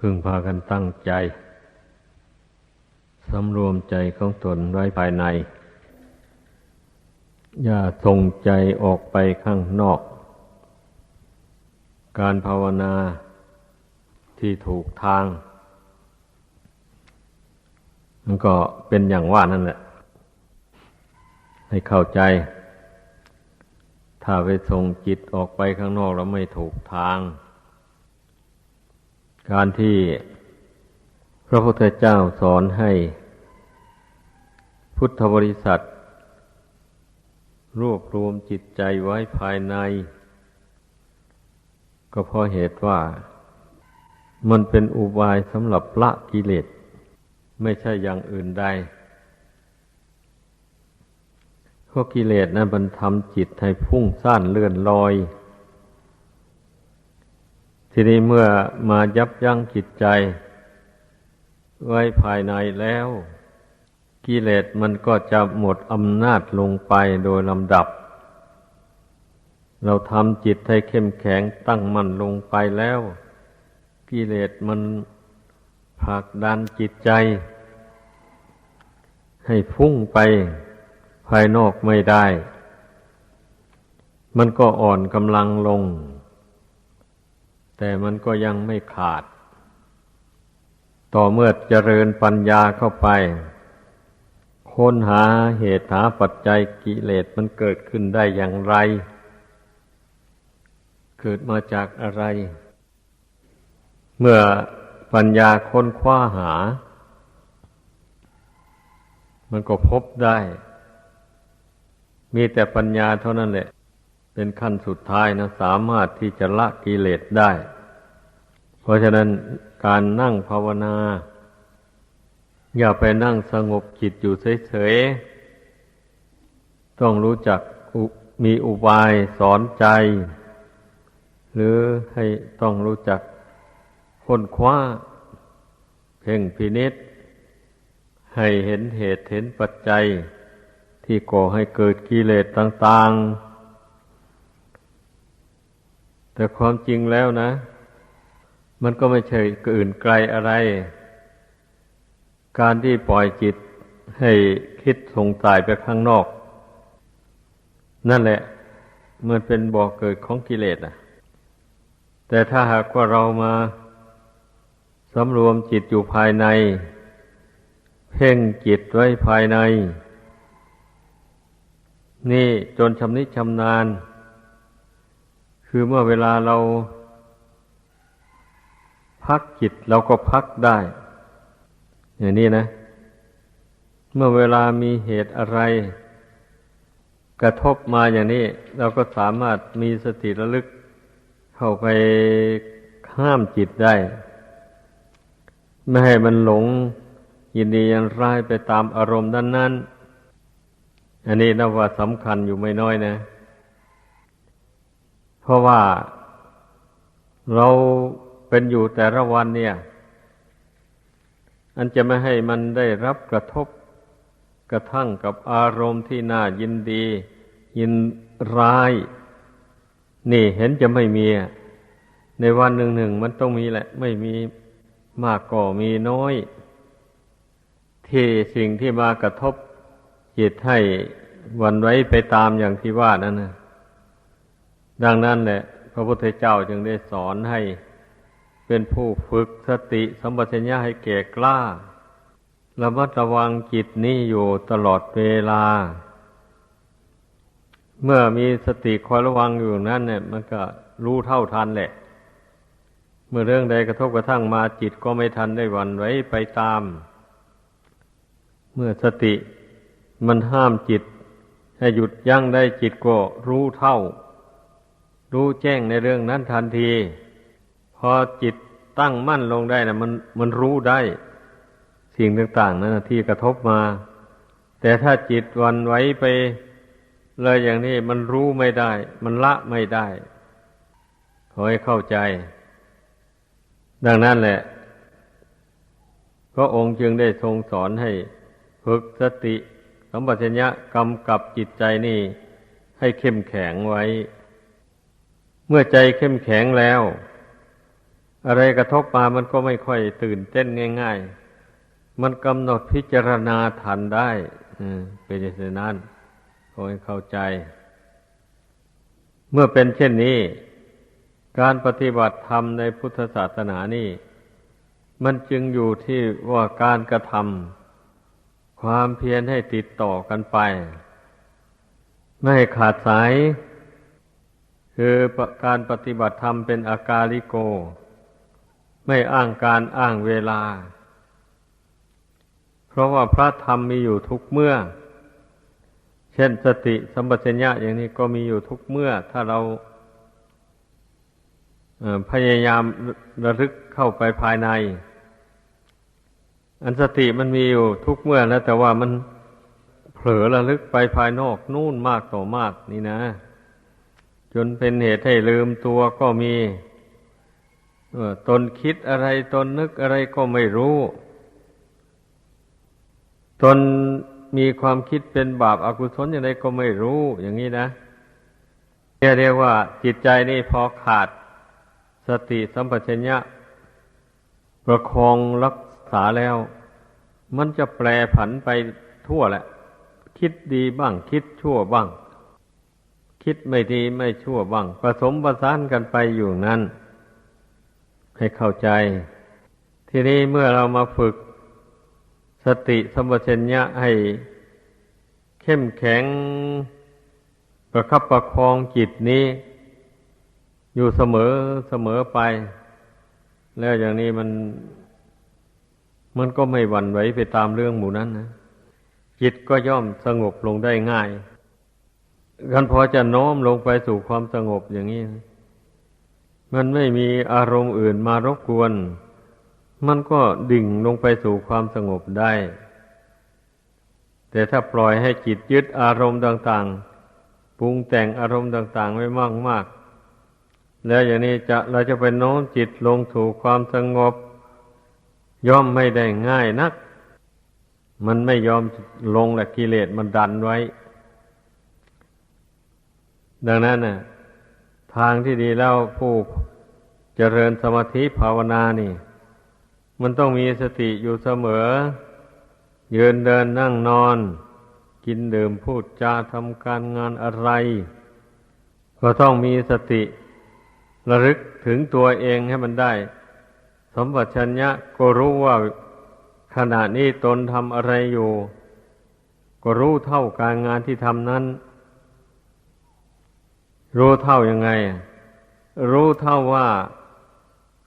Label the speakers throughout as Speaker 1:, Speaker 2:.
Speaker 1: พึงพากันตั้งใจสำรวมใจของตนไว้ภายใน อย่าส่งใจออกไปข้างนอก การภาวนาที่ถูกทาง มันก็เป็นอย่างว่านั่นแหละ ให้เข้าใจ ถ้าไปส่งจิตออกไปข้างนอกแล้วไม่ถูกทาง การที่พระพุทธเจ้าสอนให้พุทธบริษัท รวบรวมจิตใจไว้ภายใน ก็เพราะเหตุว่า มันเป็นอุบายสำหรับละกิเลสไม่ใช่อย่างอื่นใดเพราะกิเลสนั้นมันทำจิตให้พุ่งซ่านเลื่อนลอย ทีนี้เมื่อมายับยั้งจิตใจ ไว้ภายในแล้ว กิเลสมันก็จะหมดอำนาจลงไปโดยลำดับ เราทำจิตให้เข้มแข็งตั้งมั่นลงไปแล้ว กิเลสมันผลักดันจิตใจ ให้พุ่งไปภายนอกไม่ได้ มันก็อ่อนกำลังลง แต่มันก็ยังไม่ขาด ต่อเมื่อเจริญปัญญาเข้าไป ค้นหาเหตุหาปัจจัยกิเลสมันเกิดขึ้นได้อย่างไร เกิดมาจากอะไร เมื่อปัญญาค้นคว้าหา มันก็พบได้ มีแต่ปัญญาเท่านั้นแหละ เป็นขั้นสุดท้ายนะสามารถที่จะละกิเลสได้ เพราะฉะนั้นการนั่งภาวนา อย่าไปนั่งสงบจิตอยู่เฉยๆ ต้องรู้จักมีอุบายสอนใจ หรือให้ต้องรู้จักค้นคว้า เพ่งพินิษให้เห็นเหตุเห็นปัจจัย ที่ก่อให้เกิดกิเลสต่าง ๆ แต่ความจริงแล้วนะ มันก็ไม่ใช่อื่นไกลอะไร การที่ปล่อยจิตให้คิดสงสัยไปข้างนอก นั่นแหละมันเป็นบ่อกเกิดของกิเลสอะ แต่ถ้าหากว่าเรามาสำรวมจิตอยู่ภายใน เพ่งจิตไว้ภายใน นี่จนชำนิชำนาญ คือเมื่อเวลาเราพักจิตเราก็พักได้ อย่างนี้นะ เมื่อเวลามีเหตุอะไร กระทบมาอย่างนี้ เราก็สามารถมีสติระลึก เข้าไปห้ามจิตได้ ไม่ให้มันหลงยินดียันร้ายไปตามอารมณ์ด้านนั้น อันนี้นับว่าสำคัญอยู่ไม่น้อยนะ ราะว่าเราเป็นอยู่แต่ละวันเนี่ย อันจะไม่ให้มันได้รับกระทบกระทั่งกับอารมณ์ที่น่ายินดี ยินร้าย นี่เห็นจะไม่มี ในวันหนึ่งหนึ่งมันต้องมีแหละ ไม่มีมากก็มีน้อย ที่สิ่งที่มากระทบจิตให้วันไว้ไปตามอย่างที่ว่านั่นนะ ดังนั้นแหละพระพุทธเจ้าจึงได้สอนให้เป็นผู้ฝึกสติสัมปชัญญะให้แก่กล้าระมัดระวังจิตนี้อยู่ตลอดเวลา เมื่อมีสติคอยระวังอยู่นั่นเนี่ย มันก็รู้เท่าทันแหละ เมื่อเรื่องใดกระทบกระทั่งมาจิตก็ไม่ทันได้วันไว้ไปตาม เมื่อสติมันห้ามจิต ให้หยุดยั้งได้จิตก็รู้เท่า รู้แจ้งในเรื่องนั้นทันที พอจิตตั้งมั่นลงได้นะมันมันรู้ได้ สิ่งต่างๆนั้นที่กระทบมา แต่ถ้าจิตวันไว้ไป เลยอย่างนี้มันรู้ไม่ได้ มันละไม่ได้ ขอให้เข้าใจ ดังนั้นแหละ ก็องค์จึงได้ทรงสอนให้ฝึกสติสัมปชัญญะกำกับจิตใจนี่ ให้เข้มแข็งไว้ เมื่อใจเข้มแข็งแล้ว อะไรกระทบมามันก็ไม่ค่อยตื่นเต้นง่าย ๆ มันกำหนดพิจารณาทันได้เป็นอย่างนั้นขอให้เข้าใจ เมื่อเป็นเช่นนี้ การปฏิบัติธรรมในพุทธศาสนานี่ มันจึงอยู่ที่ว่าการกระทำความเพียรให้ติดต่อกันไป ไม่ขาดสาย คือการปฏิบัติธรรมเป็นอากาลิโก ไม่อ้างการอ้างเวลา เพราะว่าพระธรรมมีอยู่ทุกเมื่อ เช่นสติสัมปชัญญะอย่างนี้ก็มีอยู่ทุกเมื่อ ถ้าเราพยายามระลึกเข้าไปภายใน อันสติมันมีอยู่ทุกเมื่อแล้วแต่ว่ามันเผลอระลึกไปภายนอกนู่นมากต่อมากนี่นะ จนเป็นเหตุให้ลืมตัวก็มีตนคิดอะไรตนนึกอะไรก็ไม่รู้ ตนมีความคิดเป็นบาปอากุศลอย่างไรก็ไม่รู้อย่างนี้นะเรียกว่าจิตใจนี่พอขาด สติสัมปชัญญะ ประคองรักษาแล้ว มันจะแปรผันไปทั่วแหละ คิดดีบ้างคิดชั่วบ้าง คิดไม่ดีไม่ชั่วบ้างผสมประสานกันไปอยู่นั้น ให้เข้าใจ ทีนี้เมื่อเรามาฝึกสติสมปชัญญะให้เข้มแข็งประคับประคองจิตนี้ อยู่เสมอเสมอไป แล้วอย่างนี้มัน มันก็ไม่หวั่นไหวไปตามเรื่องหมู่นั้นนะจิตก็ย่อมสงบลงได้ง่าย กันพอจะโน้มลงไปสู่ความสงบอย่างนี้ มันไม่มีอารมณ์อื่นมารบกวน มันก็ดิ่งลงไปสู่ความสงบได้ แต่ถ้าปล่อยให้จิตยึดอารมณ์ต่าง ๆ ปรุงแต่งอารมณ์ต่าง ๆ ไว้มากมากแล้วอย่างนี้จะเราจะไปโน้มจิตลงสู่ความสงบ ย่อมไม่ได้ง่ายนัก มันไม่ยอมลงแหละกิเลสมันดันไว้ ดังนั้นน่ะทางที่ดีแล้วผู้เจริญสมาธิภาวนานี่ มันต้องมีสติอยู่เสมอ ยืนเดินนั่งนอน กินดื่มพูดจาทำการงานอะไร ก็ต้องมีสติระลึกถึงตัวเองให้มันได้ สมบัติชัญญะก็รู้ว่าขณะนี้ตนทำอะไรอยู่ ก็รู้เท่าการงานที่ทำนั้น รู้เท่ายังไง รู้เท่าว่า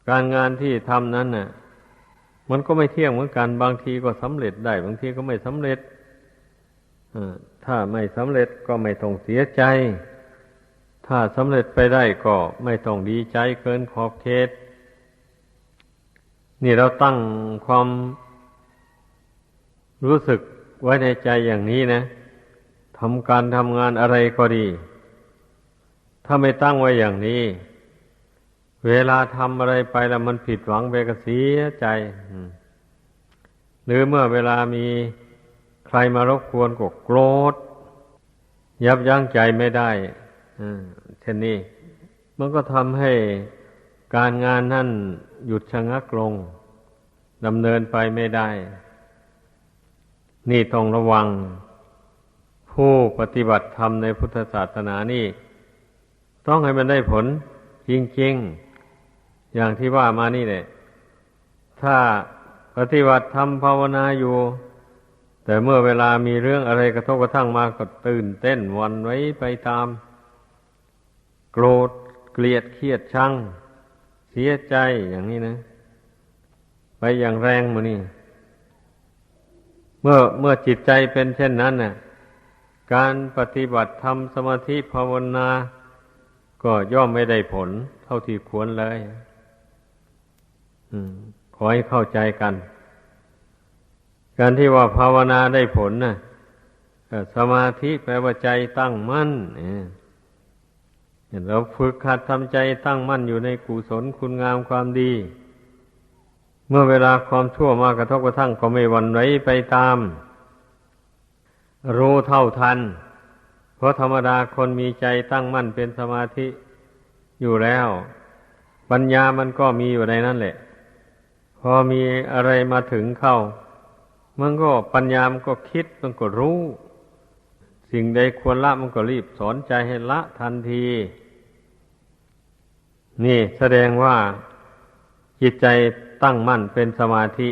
Speaker 1: การงานที่ทำนั้นน่ะ มันก็ไม่เที่ยงเหมือนกัน บางทีก็สำเร็จได้ บางทีก็ไม่สำเร็จถ้าไม่สำเร็จก็ไม่ต้องเสียใจ ถ้าสำเร็จไปได้ก็ไม่ต้องดีใจเกินขอบเขต นี่เราตั้งความรู้สึกไว้ในใจอย่างนี้นะทำการทำงานอะไรก็ดี ถ้าไม่ตั้งไว้อย่างนี้ เวลาทำอะไรไปแล้วมันผิดหวังไปก็เสียใจหรือเมื่อเวลามีใครมารบกวนก็โกรธ ยับยั้งใจไม่ได้เช่นนี้ มันก็ทำให้การงานนั่นหยุดชะงักลงดำเนินไปไม่ได้ นี่ต้องระวัง ผู้ปฏิบัติธรรมในพุทธศาสนานี่ ต้องให้มันได้ผลจริงๆ อย่างที่ว่ามานี่แหละถ้าปฏิบัติทำภาวนาอยู่ แต่เมื่อเวลามีเรื่องอะไรกระทบกระทั่งมาก็ตื่นเต้นวันไว้ไปตาม โกรธเกลียดเครียดชังเสียใจอย่างนี้นะ ไปอย่างแรงมานี่ เมื่อเมื่อจิตใจเป็นเช่นนั้นน่ะ การปฏิบัติทำสมาธิภาวนา ก็ย่อมไม่ได้ผลเท่าที่ควรเลยขอให้เข้าใจกัน การที่ว่าภาวนาได้ผลนะสมาธิแปลว่าใจตั้งมั่นเราฝึกขัดทำใจตั้งมั่นอยู่ในกุศลคุณงามความดี เมื่อเวลาความชั่วมากระทบกระทั่งก็ไม่หวั่นไหวไปตาม รู้เท่าทัน ราะธรรมดาคนมีใจตั้งมั่นเป็นสมาธิอยู่แล้วปปัญญามันก็มีอยู่ในนั่นแหละ พอมีอะไรมาถึงเข้า มันก็ปัญญามันก็คิดมันก็รู้ สิ่งใดควรละมันก็รีบสอนใจให้ละทันที นี่แสดงว่าจิตใจตั้งมั่นเป็นสมาธิ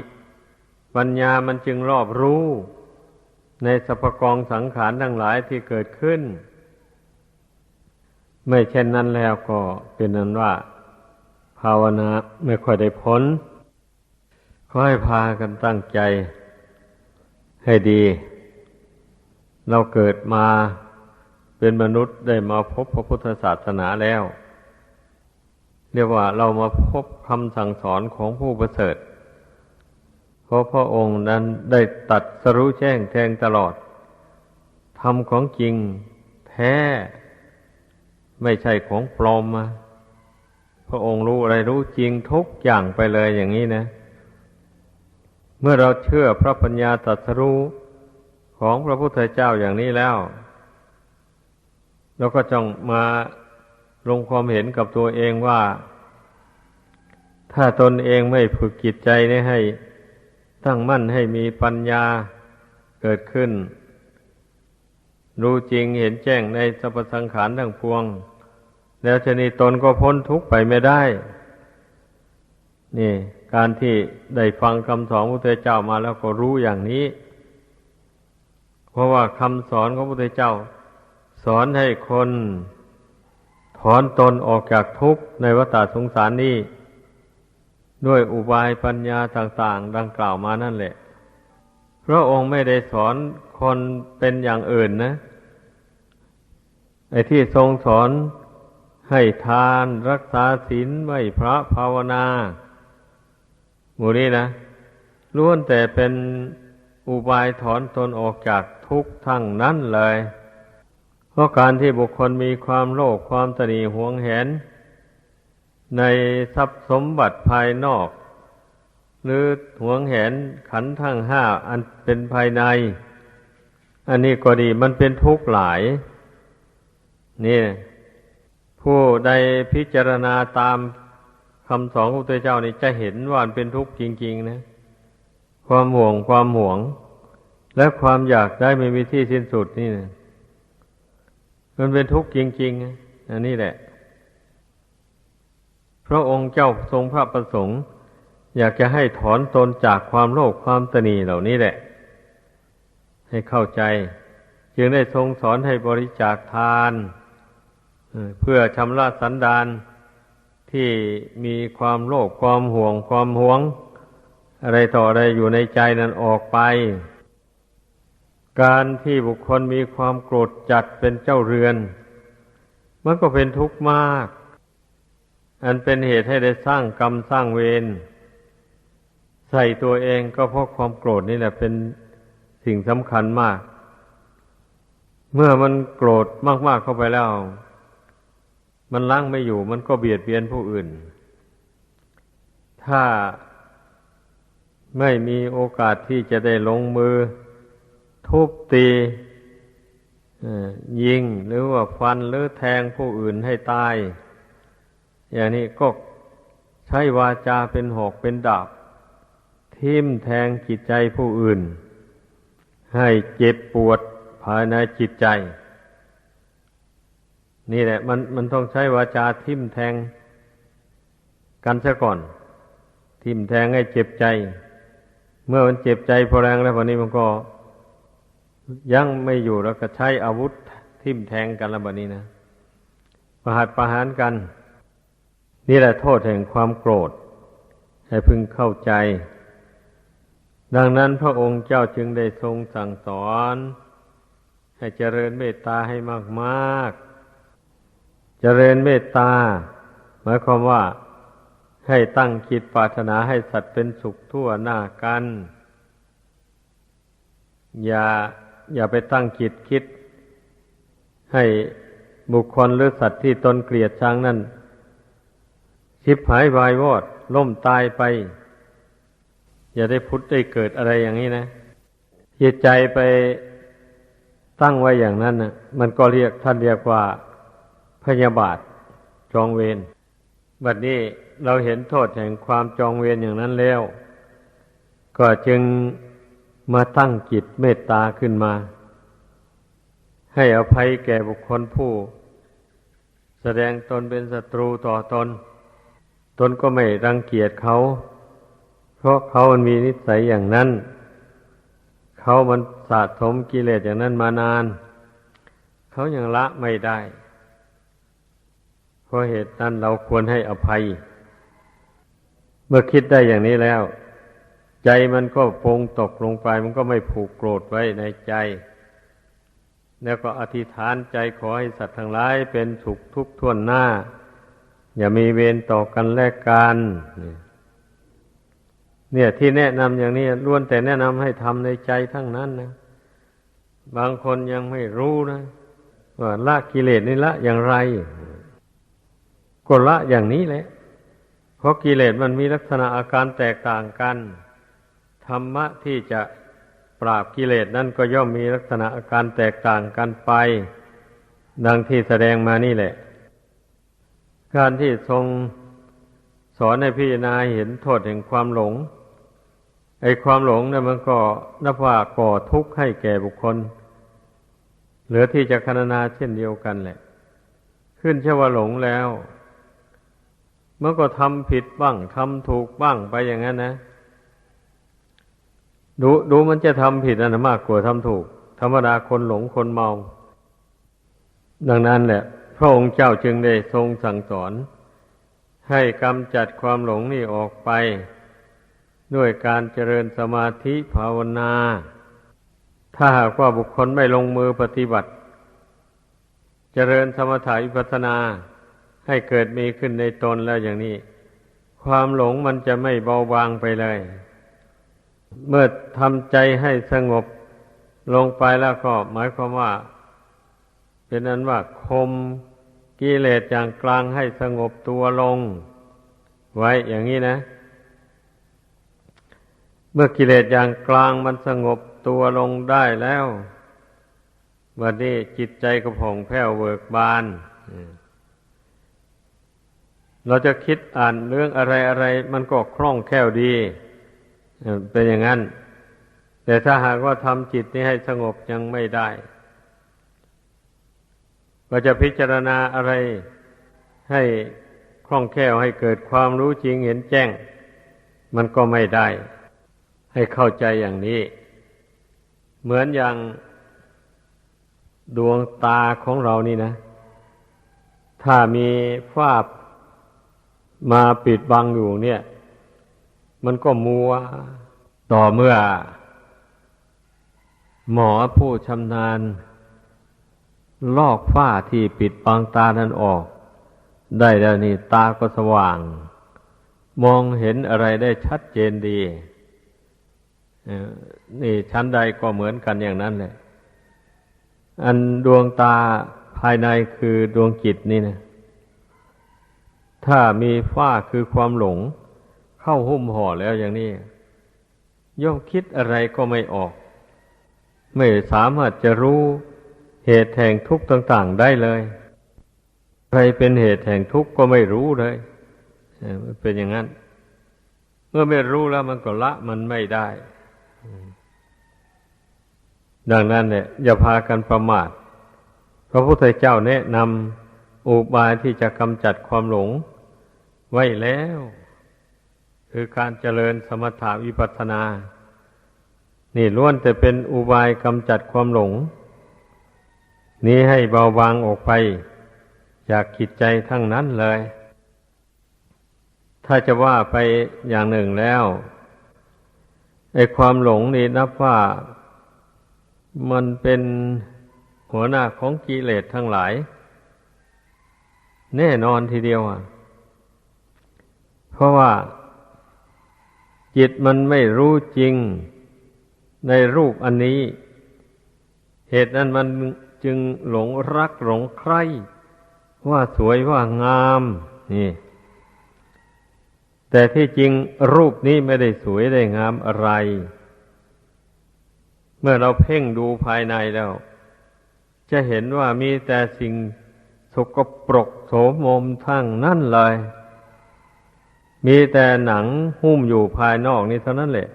Speaker 1: ปัญญามันจึงรอบรู้ ในสภกองสังขารทั้งหลายที่เกิดขึ้น ไม่เช่นนั้นแล้วก็เป็นนั้นว่า ภาวนาไม่ค่อยได้ผลขอให้พากันตั้งใจ ให้ดี เราเกิดมาเป็นมนุษย์ได้มาพบพระพุทธศาสนาแล้ว เรียกว่าเรามาพบคำสั่งสอนของผู้ประเสริฐ ราะพระองค์นั้นได้ตัดสรู้แจ้งแทงตลอดทำของจริงแท้ ไม่ใช่ของปลอมมาพระองค์รู้อะไรรู้จริงทุกอย่างไปเลยอย่างนี้นะ เมื่อเราเชื่อพระปัญญาตรัสรู้ของพระพุทธเจ้าอย่างนี้แล้ว เราก็จงมาลงความเห็นกับตัวเองว่า ถ้าตนเองไม่ฝึกจิตใจนี้ให้ ตั้งมั่นให้มีปัญญาเกิดขึ้น รู้จริงเห็นแจ้งในสรรพสังขารทั้งพวง แล้วชนีตนก็พ้นทุกข์ไปไม่ได้ นี่ การที่ได้ฟังคำสอนพระพุทธเจ้ามาแล้วก็รู้อย่างนี้ เพราะว่าคำสอนของพระพุทธเจ้า สอนให้คนถอนตนออกจากทุกข์ในวัฏสงสารนี้ ด้วยอุบายปัญญาต่างๆ ดังกล่าวมานั่นแหละ พระองค์ไม่ได้สอนคนเป็นอย่างอื่นนะไอ้ที่ทรงสอนให้ทานรักษาศีลไหวพระภาวนาหมู่นี้นะล้วนแต่เป็นอุบายถอนตนออกจากทุกข์ทั้งนั้นเลย เพราะการที่บุคคลมีความโลภความตนีหวงแหน ในทรัพย์สมบัติภายนอก หรือหวงแหนขันทั้งห้าอันเป็นภายใน อันนี้ก็ดีมันเป็นทุกข์หลาย นี่ ผู้ใดพิจารณาตามคำสอนของพระเจ้านี่จะเห็นว่าเป็นทุกข์จริง ๆ นะ ความห่วงความหวง และความอยากได้ไม่มีที่สิ้นสุดนี่นะมันเป็นทุกข์จริง ๆ อันนี้แหละ พระองค์เจ้าทรงพระประสงค์ อยากจะให้ถอนตนจากความโลภความตนีเหล่านี้แหละ ให้เข้าใจ จึงได้ทรงสอนให้บริจาคทานเพื่อชำระสันดานที่มีความโลภความห่วงความหวง อะไรต่ออะไรอยู่ในใจนั้นออกไป การที่บุคคลมีความโกรธจัดเป็นเจ้าเรือน มันก็เป็นทุกข์มาก อันเป็นเหตุให้ได้สร้างกรรมสร้างเวรใส่ตัวเองก็เพราะความโกรธนี่แหละเป็นสิ่งสำคัญมาก เมื่อมันโกรธมาก ๆเข้าไปแล้ว มันล้างไม่อยู่ มันก็เบียดเบียนผู้อื่น ถ้าไม่มีโอกาสที่จะได้ลงมือ ทุบตียิงหรือว่าฟันหรือแทงผู้อื่นให้ตาย อย่างนี้ก็ใช้วาจาเป็นหอกเป็นดาบ ทิ่มแทงจิตใจผู้อื่น ให้เจ็บปวดภายในจิตใจ นี่แหละ มันมันต้องใช้วาจาทิ่มแทง กันซะก่อน ทิ่มแทงให้เจ็บใจ เมื่อมันเจ็บใจพอแรงแล้ววันนี้มันก็ ยังไม่อยู่แล้วก็ใช้อาวุธทิ่มแทงกันแล้วแบบนี้นะประหัตประหารกัน นี่แหละโทษแห่งความโกรธ ให้พึงเข้าใจ ดังนั้นพระองค์เจ้าจึงได้ทรงสั่งสอน ให้เจริญเมตตาให้มากมากเจริญเมตตา หมายความว่าให้ตั้งคิดปรารถนาให้สัตว์เป็นสุขทั่วหน้ากัน อย่าอย่าไปตั้งจิตคิด ให้บุคคลหรือสัตว์ที่ตนเกลียดชังนั่น ชิบหายวายวอด ล่มตายไป อย่าได้พุทธได้เกิดอะไรอย่างนี้นะจิตใจไปตั้งไว้อย่างนั้นนะมันก็เรียกท่านเรียกว่าพยาบาทจองเวรบัดนี้เราเห็นโทษแห่งความจองเวรอย่างนั้นแล้ว ก็จึงมาตั้งจิตเมตตาขึ้นมา ให้อภัยแก่บุคคลผู้ แสดงตนเป็นศัตรูต่อตน ตนก็ไม่รังเกียจเขา เพราะเขามันมีนิสัยอย่างนั้น เขามันสะสมกิเลสอย่างนั้นมานาน เขายัางละไม่ได้ เพราะเหตุนั้นเราควรให้อภัย เมื่อคิดได้อย่างนี้แล้ว ใจมันก็ปงตกลงไป มันก็ไม่ผูกโกรธไว้ในใจแล้วก็อธิษฐานใจขอให้สัตว์ทั้งหลายเป็นสุขทุกข์ทวนหน้า อย่ามีเวรต่อกันและกันเนี่ยที่แนะนำอย่างนี้ล้วนแต่แนะนำให้ทำในใจทั้งนั้นนะ บางคนยังไม่รู้นะว่าละกิเลสนี่ละอย่างไรก็ละอย่างนี้แหละ เพราะกิเลสมันมีลักษณะอาการแตกต่างกัน ธรรมะที่จะปราบกิเลสนั่นก็ย่อมมีลักษณะอาการแตกต่างกันไป ดังที่แสดงมานี่แหละ การที่ทรงสอนให้พิจารณาเห็นโทษแห่งความหลง ไอ้ความหลงเนี่ยมันก็นับว่าก่อทุกข์ให้แก่บุคคล เหลือที่จะคณนาเช่นเดียวกันแหละ ขึ้นเชื่อว่าหลงแล้วเมื่อก็ทำผิดบ้างทำถูกบ้างไปอย่างนั้นนะ ดูดูมันจะทำผิดอันมากกว่าทำถูก ธรรมดาคนหลงคนเมา ดังนั้นแหละ ระองค์เจ้าจึงได้ทรงสั่งสอน ให้กำจัดความหลงนี่ออกไป ด้วยการเจริญสมาธิภาวนา ถ้าหากว่าบุคคลไม่ลงมือปฏิบัติ เจริญสมถะวิปัสนาให้เกิดมีขึ้นในตนแล้วอย่างนี้ ความหลงมันจะไม่เบาบางไปเลย เมื่อทำใจให้สงบลงไปแล้วก็หมายความว่า เป็นนั้นว่าคม กิเลสอย่างกลางให้สงบตัวลง ไว้อย่างนี้นะ เมื่อกิเลสอย่างกลางมันสงบตัวลงได้แล้ววันนี้จิตใจก็ผ่องแผ้วเบิกบาน เราจะคิดอ่านเรื่องอะไรอะไรมันก็คล่องแคล่วดี เป็นอย่างนั้น แต่ถ้าหากว่าทำจิตนี้ให้สงบยังไม่ได้ ก็จะพิจารณาอะไรให้คล่องแคล่วให้เกิดความรู้จริงเห็นแจ้ง มันก็ไม่ได้ ให้เข้าใจอย่างนี้ เหมือนอย่างดวงตาของเรานี่นะ ถ้ามีฝ้ามาปิดบังอยู่เนี่ย มันก็มัวต่อเมื่อ หมอผู้ชำนาญ ลอกฝ้าที่ปิดบังตานั้นออก ได้แล้วนี่ตาก็สว่าง มองเห็นอะไรได้ชัดเจนดีนี่ชั้นใดก็เหมือนกันอย่างนั้นแหละ อันดวงตาภายในคือดวงจิตนี่นะ ถ้ามีฝ้าคือความหลง เข้าหุ้มห่อแล้วอย่างนี้ ย่อมคิดอะไรก็ไม่ออก ไม่สามารถจะรู้ เหตุแห่งทุกข์ต่าง ๆ ได้เลย ใครเป็นเหตุแห่งทุกข์ก็ไม่รู้เลยเป็นอย่างนั้น เมื่อไม่รู้แล้วมันก็ละมันไม่ได้ ดังนั้นเนี่ยอย่าพากันประมาทพระพุทธเจ้าแนะนำอุบายที่จะกำจัดความหลง ไว้แล้ว คือการเจริญสมถาวิปัสสนา นี่ล้วนแต่เป็นอุบายกำจัดความหลง นี้ให้เบาบางออกไป จากขิดใจทั้งนั้นเลย ถ้าจะว่าไปอย่างหนึ่งแล้วไอ้ความหลงนี่นับว่ามันเป็นหัวหน้าของกิเลสทั้งหลาย แน่นอนทีเดียวอะ เพราะว่า จิตมันไม่รู้จริงในรูปอันนี้ เหตุนั้นมัน จึงหลงรักหลงใครว่าสวยว่างามนี่ แต่ที่จริงรูปนี้ไม่ได้สวยได้งามอะไร เมื่อเราเพ่งดูภายในแล้ว จะเห็นว่ามีแต่สิ่งสกปรกโสมมทั้งนั่นเลย มีแต่หนังหุ้มอยู่ภายนอกนี่เท่านั้นแหละ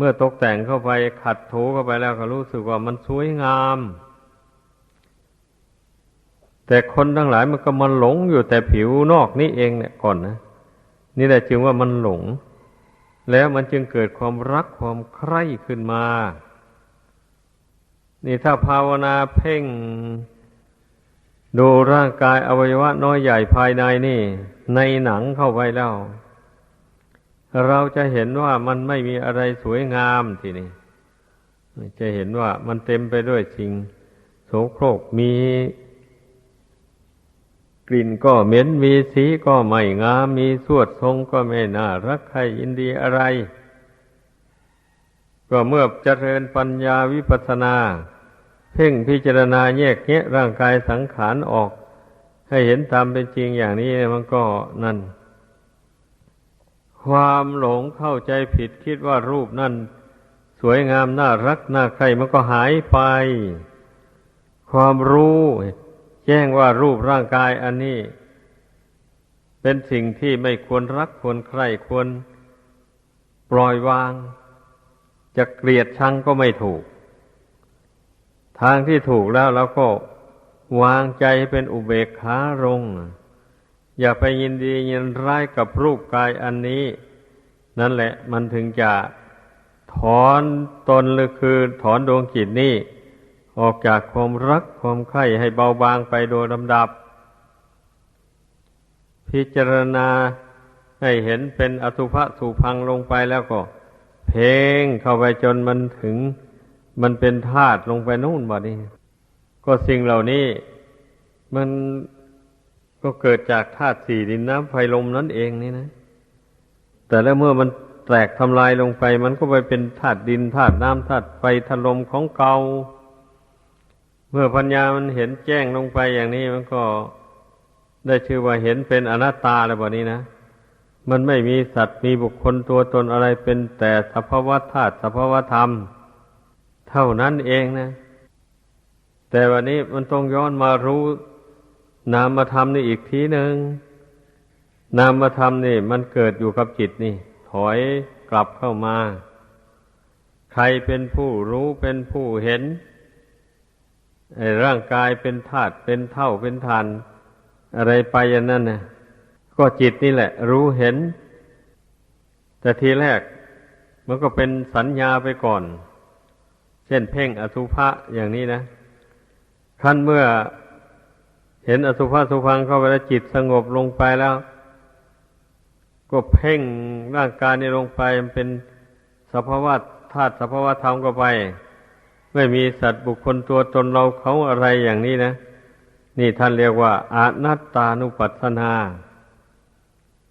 Speaker 1: เมื่อตกแต่งเข้าไปขัดถูเข้าไปแล้วก็รู้สึกว่ามันสวยงาม แต่คนทั้งหลายมันก็มันหลงอยู่แต่ผิวนอกนี่เองเนี่ยก่อนนะนี่แหละจึงว่ามันหลง แล้วมันจึงเกิดความรักความใคร่ขึ้นมา นี่ถ้าภาวนาเพ่ง ดูร่างกายอวัยวะน้อยใหญ่ภายในนี่ ในหนังเข้าไปแล้ว เราจะเห็นว่ามันไม่มีอะไรสวยงามทีนี้จะเห็นว่ามันเต็มไปด้วยสิ่งโสโครกมี กลิ่นก็เหม็นมีสีก็ไม่งาม มีสวดทรงก็ไม่น่ารักใครยินดีอะไร ก็เมื่อเจริญปัญญาวิปัสสนา เพ่งพิจารณาแยกแยะร่างกายสังขารออก ให้เห็นตามเป็นจริงอย่างนี้มันก็นั่น ความหลงเข้าใจผิดคิดว่ารูปนั่นสวยงามน่ารักน่าใครมันก็หายไป ความรู้แจ้งว่ารูปร่างกายอันนี้ เป็นสิ่งที่ไม่ควรรักควรใครควรปล่อยวาง จะเกลียดชังก็ไม่ถูก ทางที่ถูกแล้วเราก็วางใจเป็นอุเบกขาลง อย่าไปยินดียินร้ายกับรูปกายอันนี้ นั่นแหละมันถึงจะถอนตนหรือคือถอนดวงจิตนี้ออกจากความรักความใคร่ให้เบาบางไปโดยลำดับ พิจารณาให้เห็นเป็นอสุภะสุพังลงไปแล้วก็ เพ่งเข้าไปจนมันถึง มันเป็นธาตุลงไปนู่นบ่นี้ ก็สิ่งเหล่านี้ มัน ก็เกิดจากธาตุสี่ดินน้ำไฟลมนั่นเองนี่นะ แต่แล้วเมื่อมันแตกทำลายลงไป มันก็ไปเป็นธาตุดินธาตุน้ำธาตุไฟธาตุลมของเก่าเมื่อปัญญามันเห็นแจ้งลงไปอย่างนี้มันก็ได้ชื่อว่าเห็นเป็นอนัตตาแล้วแบบนี้นะ มันไม่มีสัตว์มีบุคคลตัวตนอะไรเป็นแต่สภาวะธาตุสภาวะธรรม เท่านั้นเองนะ แต่วันนี้มันต้องย้อนมารู้ นามธรรมนี่อีกทีหนึ่งนามธรรมนี่ มันเกิดอยู่กับจิตนี่ ถอยกลับเข้ามา ใครเป็นผู้รู้เป็นผู้เห็นไอ้ร่างกายเป็นธาตุเป็นเท่าเป็นทาน อะไรไปอย่างนั้นนะก็จิตนี่แหละ รู้เห็น แต่ทีแรกมันก็เป็นสัญญาไปก่อน เช่นเพ่งอสุภะอย่างนี้นะขั้นเมื่อ เห็นอสุภะสุพังเข้าไปแล้วจิตสงบลงไปแล้ว ก็เพ่งร่างกายนี้ลงไปมันเป็นสภาวะธาตุสภาวะธรรมก็ไป ไม่มีสัตว์บุคคลตัวตนเราเขาอะไรอย่างนี้นะ นี่ท่านเรียกว่าอนัตตานุปัสสนา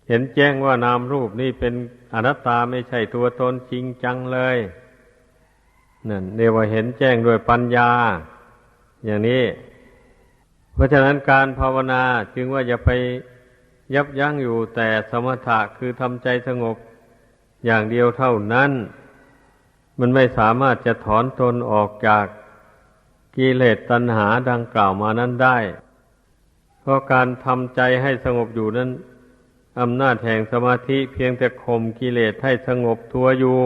Speaker 1: เห็นแจ้งว่านามรูปนี่เป็นอนัตตาไม่ใช่ตัวตนจริงจังเลยนั่นเรียกว่าเห็นแจ้งด้วยปัญญา อย่างนี้ เพราะฉะนั้นการภาวนาจึงว่าอย่าไปยับยั้งอยู่แต่สมถะคือทำใจสงบอย่างเดียวเท่านั้น มันไม่สามารถจะถอนตนออกจากกิเลสตัณหาดังกล่าวมานั้นได้ เพราะการทำใจให้สงบอยู่นั้นอำนาจแห่งสมาธิเพียงแต่ข่มกิเลสให้สงบตัวอยู่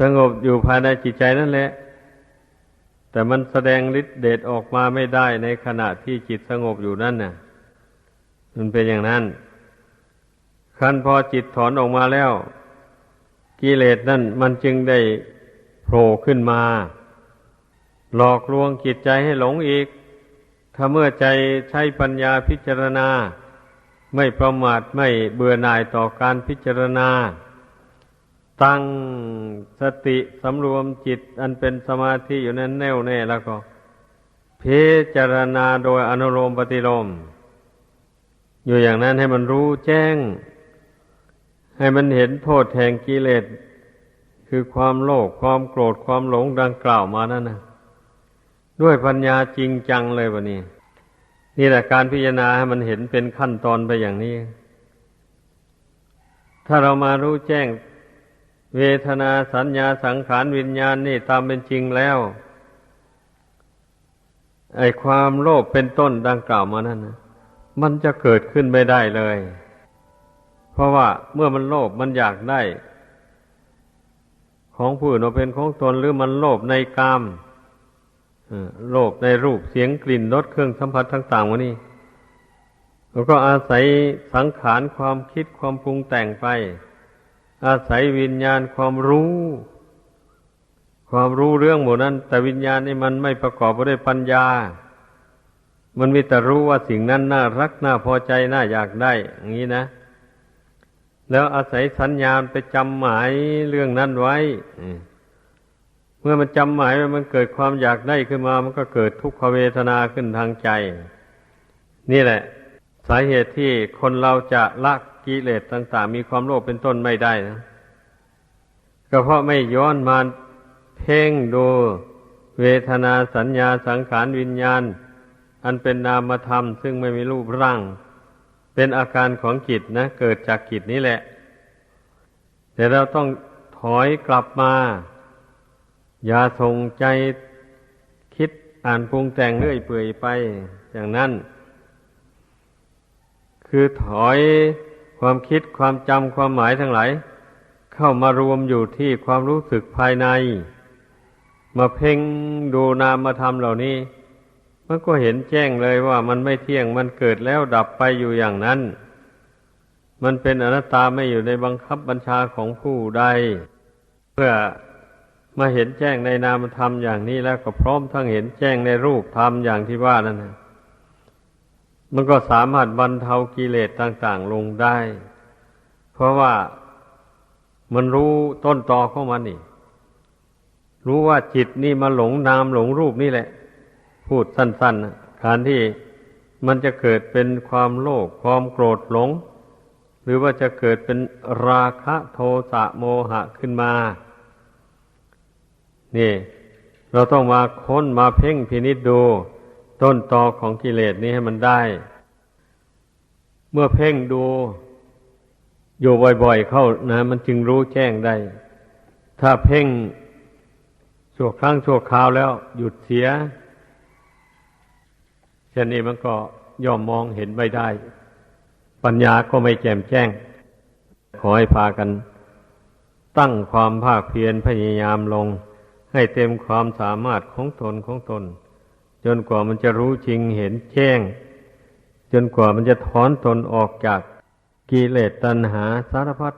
Speaker 1: สงบอยู่ภายในจิตใจนั่นแหละ แต่มันแสดงฤทธิเดชออกมาไม่ได้ในขณะที่จิตสงบอยู่นั่นน่ะ มันเป็นอย่างนั้นคันพอจิตถอนออกมาแล้ว กิเลสนั่นมันจึงได้โผล่ขึ้นมา หลอกลวงจิตใจให้หลงอีก ถ้าเมื่อใจใช้ปัญญาพิจารณา ไม่ประมาทไม่เบื่อหน่ายต่อการพิจารณา ตั้งสติสำรวมจิตอันเป็นสมาธิอยู่นั้นแน่วแน่แล้วก็พิจารณาโดยอนุโลมปฏิโลม อยู่อย่างนั้นให้มันรู้แจ้ง ให้มันเห็นโทษแห่งกิเลส คือความโลภความโกรธความหลงดังกล่าวมานั่นนะด้วยปัญญาจริงจังเลยวะนี่นี่แหละการพิจารณาให้มันเห็นเป็นขั้นตอนไปอย่างนี้ ถ้าเรามารู้แจ้ง เวทนาสัญญาสังขารวิญญาณนี่ตามเป็นจริงแล้ว ไอ้ความโลภเป็นต้นดังกล่าวมานั่นนะมันจะเกิดขึ้นไม่ได้เลย เพราะว่าเมื่อมันโลภมันอยากได้ ของผู้อื่นมาเป็นของตนหรือมันโลภในกามโลภในรูปเสียงกลิ่นรสเครื่องสัมผัสต่างๆวะนี่แล้วก็อาศัยสังขารความคิดความปรุงแต่งไป อาศัยวิญญาณความรู้ ความรู้เรื่องหมดนั้น แต่วิญญาณนี่มันไม่ประกอบไปด้วยปัญญา มันมีแต่รู้ว่าสิ่งนั้นน่ารักน่าพอใจน่าอยากได้อย่างนี้นะ แล้วอาศัยสัญญาณไปจำหมายเรื่องนั้นไว้เมื่อมันจำหมายไว้มันเกิดความอยากได้ขึ้นมา มันก็เกิดทุกขเวทนาขึ้นทางใจ นี่แหละ สาเหตุที่คนเราจะละ กิเลสต่าง ๆ มีความโลภเป็นต้นไม่ได้นะก็เพราะไม่ย้อนมาเพ่งดูเวทนาสัญญาสังขารวิญญาณ อันเป็นนามธรรม ซึ่งไม่มีรูปร่าง เป็นอาการของจิตนะ เกิดจากจิตนี้แหละ แต่เราต้องถอยกลับมา อย่าส่งใจคิดอ่านปรุงแต่งเรื่อยเปื่อยไป อย่างนั้น คือถอย ความคิดความจำความหมายทั้งหลาย เข้ามารวมอยู่ที่ความรู้สึกภายใน มาเพ่งดูนามธรรมเหล่านี้ มันก็เห็นแจ้งเลยว่ามันไม่เที่ยงมันเกิดแล้วดับไปอยู่อย่างนั้น มันเป็นอนัตตาไม่อยู่ในบังคับบัญชาของผู้ใด เพื่อมาเห็นแจ้งในนามธรรมอย่างนี้แล้วก็พร้อมทั้งเห็นแจ้งในรูปธรรมอย่างที่ว่านั่นนะ มันก็สามารถบรรเทากิเลสต่าง ๆ ลงได้ เพราะว่ามันรู้ต้นตอของมันนี่ รู้ว่าจิตนี่มาหลงนามหลงรูปนี่แหละ พูดสั้นๆนะการที่มันจะเกิดเป็นความโลภความโกรธหลง หรือว่าจะเกิดเป็นราคะโทสะโมหะขึ้นมา นี่ เราต้องมาค้นมาเพ่งพินิจดู ต้นตอของกิเลสนี้ให้มันได้ เมื่อเพ่งดูอยู่บ่อย ๆ เข้านะ มันจึงรู้แจ้งได้ ถ้าเพ่งชั่วครั้งชั่วคราวแล้ว หยุดเสียเช่นนี้มันก็ย่อมมองเห็นไม่ได้ ปัญญาก็ไม่แจ่มแจ้ง ขอให้พากัน ตั้งความภาคเพียรพยายามลง ให้เต็มความสามารถของตนของตน จนกว่ามันจะรู้จริงเห็นแจ้ง จนกว่ามันจะถอนตนออกจากกิเลสตัณหาสารพัด